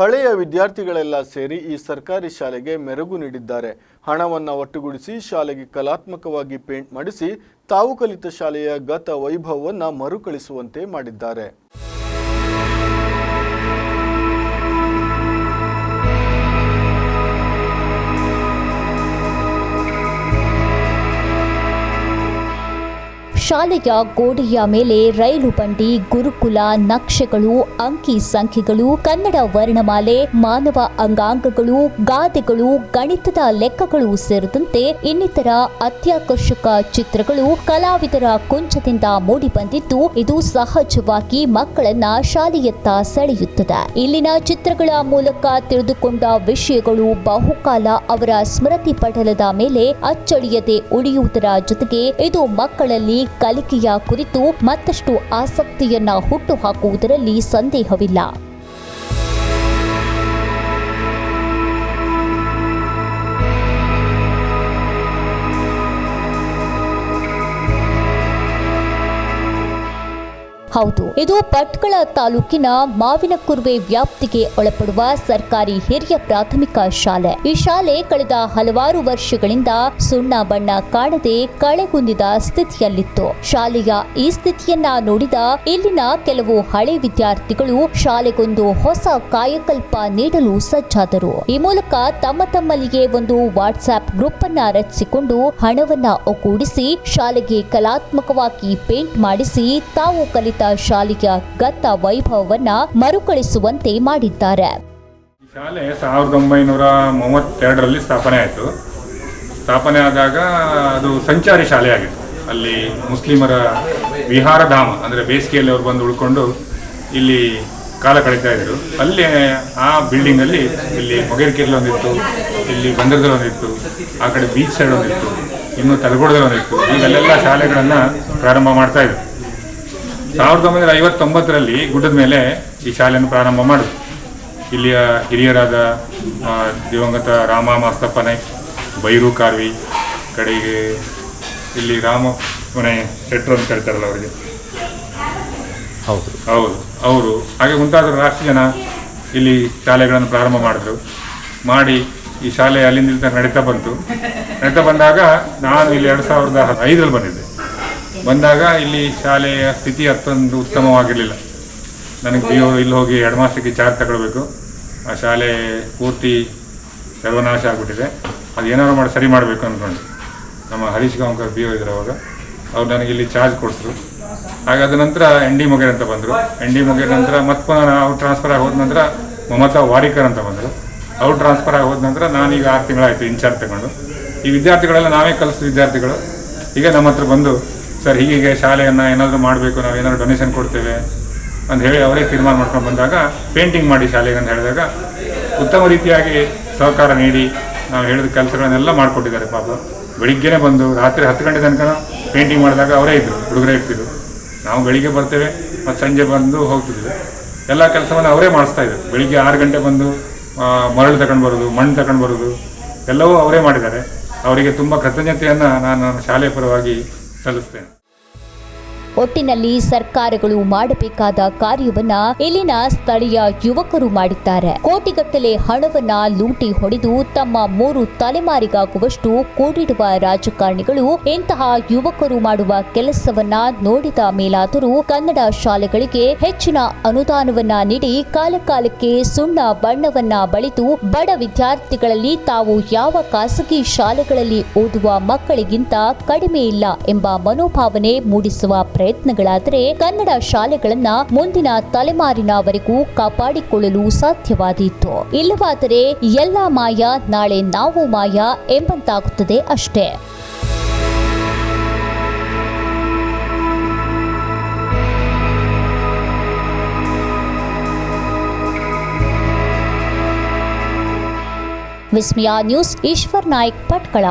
ಹಳೆಯ ವಿದ್ಯಾರ್ಥಿಗಳೆಲ್ಲ ಸೇರಿ ಈ ಸರ್ಕಾರಿ ಶಾಲೆಗೆ ಮೆರುಗು ನೀಡಿದ್ದಾರೆ. ಹಣವನ್ನು ಒಟ್ಟುಗೂಡಿಸಿ ಶಾಲೆಗೆ ಕಲಾತ್ಮಕವಾಗಿ ಪೇಂಟ್ ಮಾಡಿಸಿ ತಾವು ಕಲಿತ ಶಾಲೆಯ ಗತ ವೈಭವವನ್ನು ಮರುಕಳಿಸುವಂತೆ ಮಾಡಿದ್ದಾರೆ. ಶಾಲೆಯ ಗೋಡೆಯ ಮೇಲೆ ರೈಲು ಬಂಡಿ, ಗುರುಕುಲ, ನಕ್ಷೆಗಳು, ಅಂಕಿ ಸಂಖ್ಯೆಗಳು, ಕನ್ನಡ ವರ್ಣಮಾಲೆ, ಮಾನವ ಅಂಗಾಂಗಗಳು, ಗಾದೆಗಳು, ಗಣಿತದ ಲೆಕ್ಕಗಳು ಸೇರಿದಂತೆ ಇನ್ನಿತರ ಅತ್ಯಾಕರ್ಷಕ ಚಿತ್ರಗಳು ಕಲಾವಿದರ ಕುಂಚದಿಂದ ಮೂಡಿಬಂದಿದ್ದು, ಇದು ಸಹಜವಾಗಿ ಮಕ್ಕಳನ್ನ ಶಾಲೆಯತ್ತ ಸೆಳೆಯುತ್ತದೆ. ಇಲ್ಲಿನ ಚಿತ್ರಗಳ ಮೂಲಕ ತಿಳಿದುಕೊಂಡ ವಿಷಯಗಳು ಬಹುಕಾಲ ಅವರ ಸ್ಮೃತಿ ಪಟಲದ ಮೇಲೆ ಅಚ್ಚಳಿಯದೆ ಉಳಿಯುವುದರ ಜೊತೆಗೆ ಇದು ಮಕ್ಕಳಲ್ಲಿ ಕಲಿಕೆಯ ಕುರಿತು ಮತ್ತಷ್ಟು ಆಸಕ್ತಿಯನ್ನ ಹುಟ್ಟುಹಾಕುವುದರಲ್ಲಿ ಸಂದೇಹವಿಲ್ಲ. ಹೌದು. ಇದು ಭಟ್ಕಳ ತಾಲೂಕಿನ ಮಾವಿನಕುರ್ವೆ ವ್ಯಾಪ್ತಿಗೆ ಒಳಪಡುವ ಸರ್ಕಾರಿ ಹಿರಿಯ ಪ್ರಾಥಮಿಕ ಶಾಲೆ. ಈ ಶಾಲೆ ಕಳೆದ ಹಲವಾರು ವರ್ಷಗಳಿಂದ ಸುಣ್ಣ ಬಣ್ಣ ಕಾಣದೆ ಕಳೆಗುಂದಿದ ಸ್ಥಿತಿಯಲ್ಲಿತ್ತು. ಶಾಲೆಯ ಈ ಸ್ಥಿತಿಯನ್ನ ನೋಡಿದ ಇಲ್ಲಿನ ಕೆಲವು ಹಳೆ ವಿದ್ಯಾರ್ಥಿಗಳು ಶಾಲೆಗೊಂದು ಹೊಸ ಕಾಯಕಲ್ಪ ನೀಡಲು ಸಜ್ಜಾದರು. ಈ ಮೂಲಕ ತಮ್ಮ ತಮ್ಮಲ್ಲಿಯೇ ಒಂದು ವಾಟ್ಸ್ಆಪ್ ಗ್ರೂಪ್ ಅನ್ನ ರಚಿಸಿಕೊಂಡು ಹಣವನ್ನ ಒಗ್ಗೂಡಿಸಿ ಶಾಲೆಗೆ ಕಲಾತ್ಮಕವಾಗಿ ಪೇಂಟ್ ಮಾಡಿಸಿ ತಾವು ಕಲಿತ ಶಾಲೆಯ ಗತ ವೈಭವವನ್ನ ಮರುಕಳಿಸುವಂತೆ ಮಾಡಿದ್ದಾರೆ. ಶಾಲೆ ಸಾವಿರದ ಒಂಬೈನೂರ ಮೂವತ್ತೆರಡರಲ್ಲಿ ಸ್ಥಾಪನೆ ಆಯಿತು. ಸ್ಥಾಪನೆ ಆದಾಗ ಅದು ಸಂಚಾರಿ ಶಾಲೆ ಆಗಿತ್ತು. ಅಲ್ಲಿ ಮುಸ್ಲಿಮರ ವಿಹಾರಧಾಮ, ಅಂದರೆ ಬೇಸಿಗೆಯಲ್ಲಿ ಅವರು ಬಂದು ಉಳ್ಕೊಂಡು ಇಲ್ಲಿ ಕಾಲ ಕಳೀತಾ ಇದ್ರು. ಅಲ್ಲಿ ಆ ಬಿಲ್ಡಿಂಗಲ್ಲಿ ಇಲ್ಲಿ ಮೊಗೇರಿಕೆರೆಯಲ್ಲಿ ಒಂದಿತ್ತು, ಇಲ್ಲಿ ಬಂದರದಲ್ಲಿ ಒಂದಿತ್ತು, ಆ ಕಡೆ ಬೀಚ್ ಸೈಡ್ ಒಂದಿತ್ತು, ಇನ್ನು ತಲಗೋಡದಲ್ಲಿ ಒಂದಿತ್ತು. ಈಗಲ್ಲೆಲ್ಲ ಶಾಲೆಗಳನ್ನು ಪ್ರಾರಂಭ ಮಾಡ್ತಾ ಇದ್ರು. ಸಾವಿರದ ಒಂಬೈನೂರ ಐವತ್ತೊಂಬತ್ತರಲ್ಲಿ ಗುಡ್ಡದ ಮೇಲೆ ಈ ಶಾಲೆಯನ್ನು ಪ್ರಾರಂಭ ಮಾಡಿದ್ರು. ಇಲ್ಲಿಯ ಹಿರಿಯರಾದ ದಿವಂಗತ ರಾಮ ಮಾಸ್ತಪ್ಪ ನಾಯ್ಕ್ ಬೈರು ಕಾರ್ವಿ ಕಡೆಗೆ ಇಲ್ಲಿ ರಾಮ ಮನೆ ಶೆಟ್ರು ಅಂತ ಹೇಳ್ತಾರಲ್ಲ ಅವರಿಗೆ. ಹೌದು. ಹೌದು ಅವರು. ಹಾಗೆ ಮುಂತಾದ ರಾಷ್ಟ್ರ ಜನ ಇಲ್ಲಿ ಶಾಲೆಗಳನ್ನು ಪ್ರಾರಂಭ ಮಾಡಿದ್ರು. ಮಾಡಿ ಈ ಶಾಲೆ ಅಲ್ಲಿಂದ ನಡೀತಾ ಬಂತು. ನಡೀತಾ ಬಂದಾಗ ನಾನು ಇಲ್ಲಿ ಎರಡು ಸಾವಿರದ ಐದರಲ್ಲಿ ಬಂದಿದ್ದೆ. ಬಂದಾಗ ಇಲ್ಲಿ ಶಾಲೆಯ ಸ್ಥಿತಿ ಅಷ್ಟೊಂದು ಉತ್ತಮವಾಗಿರಲಿಲ್ಲ. ನನಗೆ ಬಿ ಇಲ್ಲಿ ಹೋಗಿ ಎರಡು ಮಾಸಕ್ಕೆ ಚಾರ್ಜ್ ತಗೊಳ್ಬೇಕು. ಆ ಶಾಲೆ ಪೂರ್ತಿ ಸರ್ವನಾಶ ಆಗಿಬಿಟ್ಟಿದೆ. ಅದು ಏನಾದ್ರು ಮಾಡಿ ಸರಿ ಮಾಡಬೇಕು ಅಂದ್ಕೊಂಡು. ನಮ್ಮ ಹರೀಶ್ ಗಾಂವ್ಕರ್ ಬಿ ಓ ಇದ್ರು ಅವಾಗ. ಅವ್ರು ನನಗೆ ಇಲ್ಲಿ ಚಾರ್ಜ್ ಕೊಡಿಸಿದ್ರು. ಹಾಗಾದ ನಂತರ ಎನ್ ಡಿ ಮೊಗೇರ್ ಅಂತ ಬಂದರು. ಎನ್ ಡಿ ಮೊಗೇರ್ ನಂತರ ಮತ್ತೆ ಅವ್ರು ಟ್ರಾನ್ಸ್ಫರ್ ಆಗಿ ಹೋದ ನಂತರ ಮಮತಾ ವಾರಿಕರ್ ಅಂತ ಬಂದರು. ಅವ್ರು ಟ್ರಾನ್ಸ್ಫರ್ ಆಗಿ ಹೋದ ನಂತರ ನಾನೀಗ ಆರು ತಿಂಗಳಾಯಿತು ಇನ್ಚಾರ್ಜ್ ತಗೊಂಡು. ಈ ವಿದ್ಯಾರ್ಥಿಗಳೆಲ್ಲ ನಾವೇ ಕಲಿಸಿದ ವಿದ್ಯಾರ್ಥಿಗಳು. ಈಗ ನಮ್ಮ ಹತ್ರ ಬಂದು ಸರ್ ಹೀಗೆ ಶಾಲೆಯನ್ನು ಏನಾದರೂ ಮಾಡಬೇಕು, ನಾವು ಏನಾದರೂ ಡೊನೇಷನ್ ಕೊಡ್ತೇವೆ ಅಂತ ಹೇಳಿ ಅವರೇ ತೀರ್ಮಾನ ಮಾಡ್ಕೊಂಡು ಬಂದಾಗ ಪೇಂಟಿಂಗ್ ಮಾಡಿ ಶಾಲೆಗೆ ಅಂತ ಹೇಳಿದಾಗ, ಉತ್ತಮ ರೀತಿಯಾಗಿ ಸಹಕಾರ ನೀಡಿ ನಾವು ಹೇಳಿದ ಕೆಲಸಗಳನ್ನೆಲ್ಲ ಮಾಡಿಕೊಟ್ಟಿದ್ದಾರೆ ಪಾಪ. ಬೆಳಿಗ್ಗೆನೇ ಬಂದು, ರಾತ್ರಿ ಹತ್ತು ಗಂಟೆ ತನಕ ಪೇಂಟಿಂಗ್ ಮಾಡಿದಾಗ ಅವರೇ ಇದ್ದರು ಹುಡುಗರೇ ಇರ್ತಿದ್ರು. ನಾವು ಬೆಳಿಗ್ಗೆ ಬರ್ತೇವೆ ಮತ್ತು ಸಂಜೆ ಬಂದು ಹೋಗ್ತಿದ್ವಿ. ಎಲ್ಲ ಕೆಲಸವನ್ನು ಅವರೇ ಮಾಡಿಸ್ತಾ ಇದ್ದರು. ಬೆಳಿಗ್ಗೆ ಆರು ಗಂಟೆ ಬಂದು ಮರಳು ತಗೊಂಡು ಬರೋದು, ಮಣ್ಣು ತಗೊಂಡು ಬರೋದು, ಎಲ್ಲವೂ ಅವರೇ ಮಾಡಿದ್ದಾರೆ. ಅವರಿಗೆ ತುಂಬ ಕೃತಜ್ಞತೆಯನ್ನು ನಾನು ಶಾಲೆಯ ಪರವಾಗಿ Palestine ಒಟ್ಟಿನಲ್ಲಿ ಸರ್ಕಾರಗಳು ಮಾಡಬೇಕಾದ ಕಾರ್ಯವನ್ನ ಇಲ್ಲಿನ ಸ್ಥಳೀಯ ಯುವಕರು ಮಾಡಿದ್ದಾರೆ. ಕೋಟಿಗಟ್ಟಲೆ ಹಣವನ್ನ ಲೂಟಿ ಹೊಡೆದು ತಮ್ಮ ಮೂರು ತಲೆಮಾರಿಗಾಗುವಷ್ಟು ಕೂಡಿಡುವ ರಾಜಕಾರಣಿಗಳು ಇಂತಹ ಯುವಕರು ಮಾಡುವ ಕೆಲಸವನ್ನ ನೋಡಿದ ಮೇಲಾದರೂ ಕನ್ನಡ ಶಾಲೆಗಳಿಗೆ ಹೆಚ್ಚಿನ ಅನುದಾನವನ್ನ ನೀಡಿ ಕಾಲಕಾಲಕ್ಕೆ ಸುಣ್ಣ ಬಣ್ಣವನ್ನ ಬಳಿದು ಬಡ ವಿದ್ಯಾರ್ಥಿಗಳಲ್ಲಿ ತಾವು ಯಾವ ಖಾಸಗಿ ಶಾಲೆಗಳಲ್ಲಿ ಓದುವ ಮಕ್ಕಳಿಗಿಂತ ಕಡಿಮೆ ಇಲ್ಲ ಎಂಬ ಮನೋಭಾವನೆ ಮೂಡಿಸುವ ಪ್ರಯತ್ನಗಳಾದರೆ ಕನ್ನಡ ಶಾಲೆಗಳನ್ನ ಮುಂದಿನ ತಲೆಮಾರಿನವರೆಗೂ ಕಾಪಾಡಿಕೊಳ್ಳಲು ಸಾಧ್ಯವಾದೀತು. ಇಲ್ಲವಾದರೆ ಎಲ್ಲ ಮಾಯ ನಾಳೆ ನಾವು ಮಾಯ ಎಂಬಂತಾಗುತ್ತದೆ ಅಷ್ಟೇ. ವಿಸ್ಮಯ ನ್ಯೂಸ್ ಈಶ್ವರ್ ನಾಯ್ಕ್ ಭಟ್ಕಳ